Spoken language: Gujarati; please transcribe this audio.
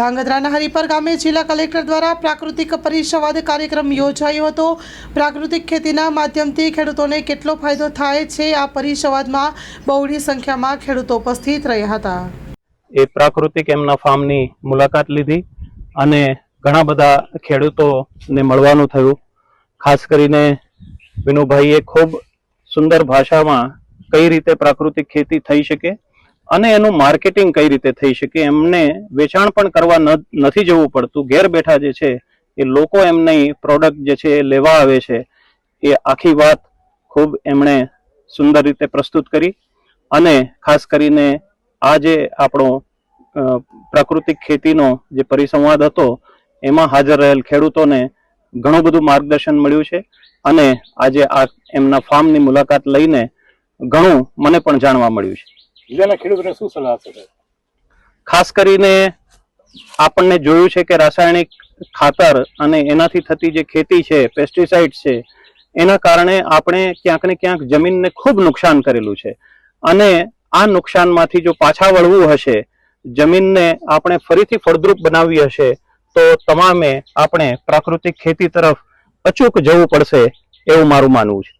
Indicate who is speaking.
Speaker 1: ધાંગધ્રાના હરિપર ગામે જિલ્લા કલેક્ટર દ્વારા પ્રાકૃતિક પરિસંવાદ કાર્યક્રમ યોજાયો હતો. પ્રાકૃતિક ખેતીના માધ્યમથી ખેડૂતોને કેટલો ફાયદો થાય છે આ પરિસંવાદમાં બહોળી સંખ્યામાં ખેડૂતો ઉપસ્થિત રહ્યા હતા.
Speaker 2: એ પ્રાકૃતિક એમના ફાર્મની મુલાકાત લીધી અને ઘણા બધા ખેડૂતોને મળવાનું થયું. ખાસ કરીને વિનુભાઈએ ખૂબ સુંદર ભાષામાં કઈ રીતે પ્રાકૃતિક ખેતી થઈ શકે અને એનું માર્કેટિંગ કઈ રીતે થઈ શકે એમને વેચાણ પણ કરવા નથી જવું પડતું. ઘેર બેઠા જે છે, એ લોકો એમની પ્રોડક્ટ જે છે એ લેવા આવે છે. એ આખી વાત ખૂબ એમણે સુંદર રીતે પ્રસ્તુત કરી અને ખાસ કરીને આ જે આપણો પ્રાકૃતિક ખેતીનો જે પરિસંવાદ હતો, એમાં હાજર રહેલ ખેડૂતોને ઘણું બધું માર્ગદર્શન મળ્યું છે અને આજે આ એમના ફાર્મની મુલાકાત લઈને ઘણું મને પણ જાણવા મળ્યું છે.
Speaker 3: બીજાના ખેડૂતોને શું સલાહ આપશો
Speaker 2: ખાસ કરીને આપણને જોયું છે કે રાસાયણિક ખાતર અને એનાથી થતી જે ખેતી છે પેસ્ટિસાઇડ છે, એના કારણે આપણે ક્યાંક ને ક્યાંક જમીનને ખૂબ નુકસાન કરેલું છે. અને આ નુકસાનમાંથી જો પાછા વળવું હશે, જમીનને આપણે ફરીથી ફળદ્રુપ બનાવવી હશે, તો તમામે આપણે પ્રાકૃતિક ખેતી તરફ અચૂક જવું પડશે એવું મારું માનવું છે.